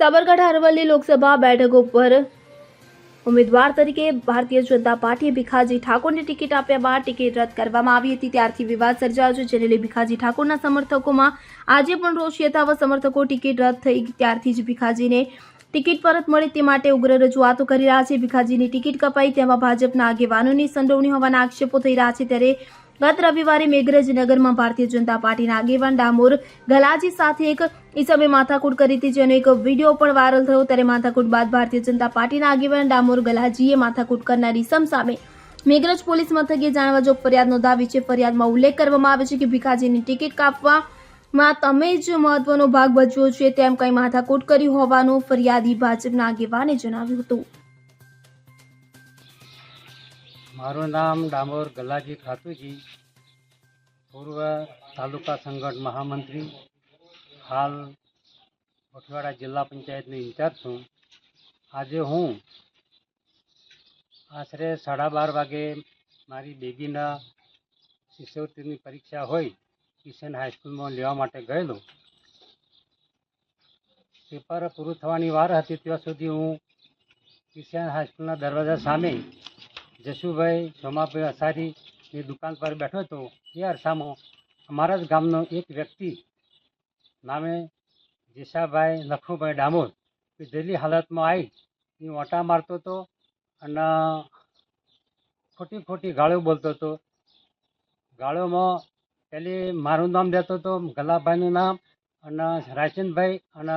સાબરકાંઠા અરવલ્લી લોકસભા બેઠક ઉપર ઉમેદવાર તરીકે ભારતીય જનતા પાર્ટીએ ભીખાજી ઠાકોરને ટિકિટ આપ્યા બાદ ટિકિટ રદ કરવામાં આવી હતી. ત્યારથી વિવાદ સર્જાયો છે, જેને લઈ ભીખાજી ઠાકોરના સમર્થકોમાં આજે પણ રોષ યથાવત સમર્થકો ટિકિટ રદ થઈ ત્યારથી જ ભીખાજીને ટિકિટ પરત મળે તે માટે ઉગ્ર રજૂઆતો કરી રહ્યા છે. ભીખાજીની ટિકિટ કપાઈ, તેમાં ભાજપના આગેવાનોની સંડોવણી હોવાના આક્ષેપો થઈ રહ્યા છે. ત્યારે ગત રવિવારે મેઘરજ નગરમાં ભારતીય જનતા પાર્ટીના આગેવાન ડામોર ગલાજી સાથે એક ઈસમે માથાકૂટ કરી હતી, જેનો એક વીડિયો પણ વાયરલ થયો. ત્યારે માથાકૂટ બાદ ભારતીય જનતા પાર્ટીના આગેવાન ડામોર ગલાજીએ માથાકૂટ કરનાર ઈસમ સામે મેઘરજ પોલીસ મથકે જાણવા જોગ ફરિયાદ નોંધાવી છે. ફરિયાદમાં ઉલ્લેખ કરવામાં આવે છે કે ભીખાજીની ટિકિટ કાપવામાં તમે જ મહત્વનો ભાગ ભજવ્યો છે તેમ કંઈ માથાકૂટ કરી હોવાનું ફરિયાદી ભાજપના આગેવાને જણાવ્યું હતું. મારું નામ ડામોર ગલાજી ખાતુજી. પૂર્વ તાલુકા સંગઠન મહામંત્રી, હાલ મઠવાડા જિલ્લા પંચાયતનો ઇન્ચાર્જ છું. આજે હું આશરે સાડા બાર વાગે મારી બેબીના શિષ્યવૃત્તિની પરીક્ષા હોય કિશન હાઈસ્કૂલમાં લેવા માટે ગયેલો. પેપર પૂરું થવાની વાર હતી, ત્યાં સુધી હું કિશન હાઈસ્કૂલના દરવાજા સામે જશુભાઈ સોમાભાઈ અસારીની દુકાન પર બેઠો હતો, એ અરસામાં અમારા જ ગામનો એક વ્યક્તિ નામે જેસાભાઈ લખુભાઈ ડામોર એ જેલી હાલતમાં આવી એ ઓટા મારતો હતો અને ખોટી ખોટી ગાળો બોલતો હતો. ગાળોમાં પેલી મારું નામ લેતો હતો, ગલાભાઈનું નામ અને રાયચંદભાઈ અને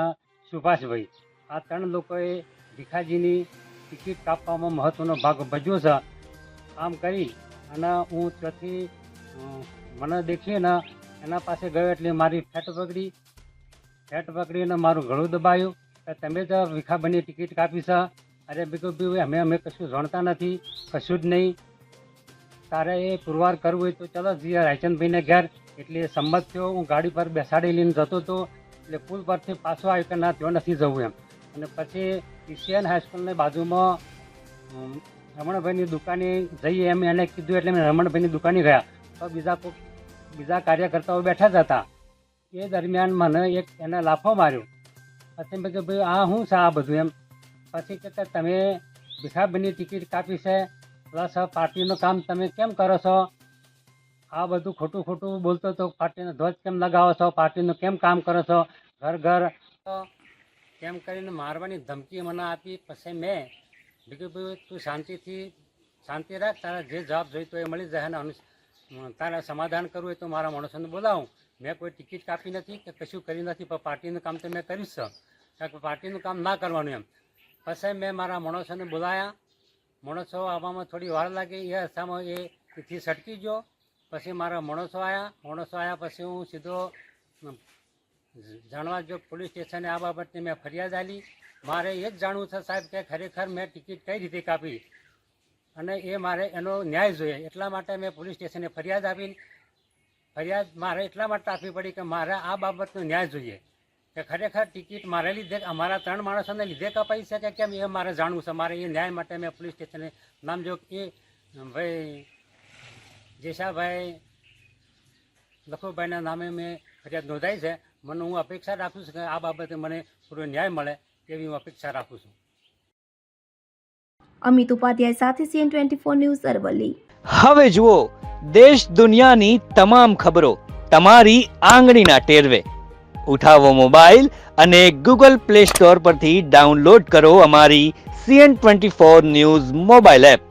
સુભાષભાઈ. આ ત્રણ લોકોએ ભીખાજીની ટિકિટ કાપવામાં મહત્ત્વનો ભાગ ભજવ્યો છે. આમ કરી અને હું ત્યાંથી મને દેખીએ ને, એના પાસે ગયો એટલે મારી ફેટ પકડી. ફેટ પકડીને મારું ગળું દબાયું. કે તમે જ વિખાબની ટિકિટ કાપી છે. અરે બીજું બી અમે અમે કશું જાણતા નથી, કશું જ નહીં. તારે એ પુરવાર કરવું હોય તો ચલો જઈએ રાયચંદભાઈને ઘેર. એટલે સંમત થયો. હું ગાડી પર બેસાડી લઈને જતો હતો એટલે પુલ પરથી પાછો આવ્યો કે ના, ત્યાં નથી જવું એમ. અને પછી એશિયન હાઈસ્કૂલની બાજુમાં રમણભાઈની દુકાને જઈએ એમ એને કીધું એટલે મેં રમણભાઈની દુકાને ગયા. તો બીજા કોઈ બીજા કાર્યકર્તાઓ બેઠા જ હતા. એ દરમિયાન મને એક એને લાફો માર્યો. પછી મેં કીધું, ભાઈ, આ શું છે આ બધું એમ? પછી કે કે, તમે ભીખાભાઈની ટિકિટ કાપી છે. પ્લસ પાર્ટીનું કામ તમે કેમ કરો છો? આ બધું ખોટું ખોટું બોલતો તો પાર્ટીનો ધ્વજ કેમ લગાવો છો? પાર્ટીનું કેમ કામ કરો છો? ઘર ઘર. તો કેમ કરીને મારવાની ધમકી મને આપી. પછી મેં બીજું ભાઈ તું શાંતિથી, શાંતિ રાખ, તારા જે જવાબ જોઈતો એ મળી જાય અને તારા સમાધાન કરવું હોય તો મારા માણસોને બોલાવું. મેં કોઈ ટિકિટ કાપી નથી કે કશું કર્યું નથી, પણ પાર્ટીનું કામ તો મેં કરીશ કારણ કે પાર્ટીનું કામ ના કરવાનું એમ. પછી મેં મારા માણસોને બોલાયા. માણસો આવવામાં થોડી વાર લાગે. એ અરસામાં એ તેથી સટકી ગયો. પછી મારા માણસો આવ્યા માણસો આવ્યા પછી હું સીધો જાણવા જો પોલીસ સ્ટેશને આ બાબતની મેં ફરિયાદ આલી. મારે એ જ જાણવું છે સાહેબ કે ખરેખર મેં ટિકિટ કઈ રીતે કાપી અને એ મારે એનો ન્યાય જોઈએ. એટલા માટે મેં પોલીસ સ્ટેશને ફરિયાદ આપી ફરિયાદ મારે એટલા માટે આપવી પડી કે મારે આ બાબતનો ન્યાય જોઈએ. કે ખરેખર ટિકિટ મારે લીધે, અમારા ત્રણ માણસોને લીધે કપાઈ છે કે કેમ એ મારે જાણવું છે. મારે એ ન્યાય માટે મેં પોલીસ સ્ટેશને નામ જો એ, ભાઈ જેશાભાઈ લખુભાઈના નામે મેં ફરિયાદ નોંધાઈ છે. મને હું અપેક્ષા રાખું છું કે આ બાબતે મને પૂરો ન્યાય મળે તેવી હું અપેક્ષા રાખું છું. અમિત ઉપાધ્યાય સાથે CN twenty four news Aravalli. હવે જુઓ દેશ દુનિયાની તમામ ખબરો તમારી આંગળીના ટેરવે. ઉઠાવો મોબાઈલ અને ગૂગલ પ્લે સ્ટોર પરથી ડાઉનલોડ કરો અમારી CN twenty four news mobile app.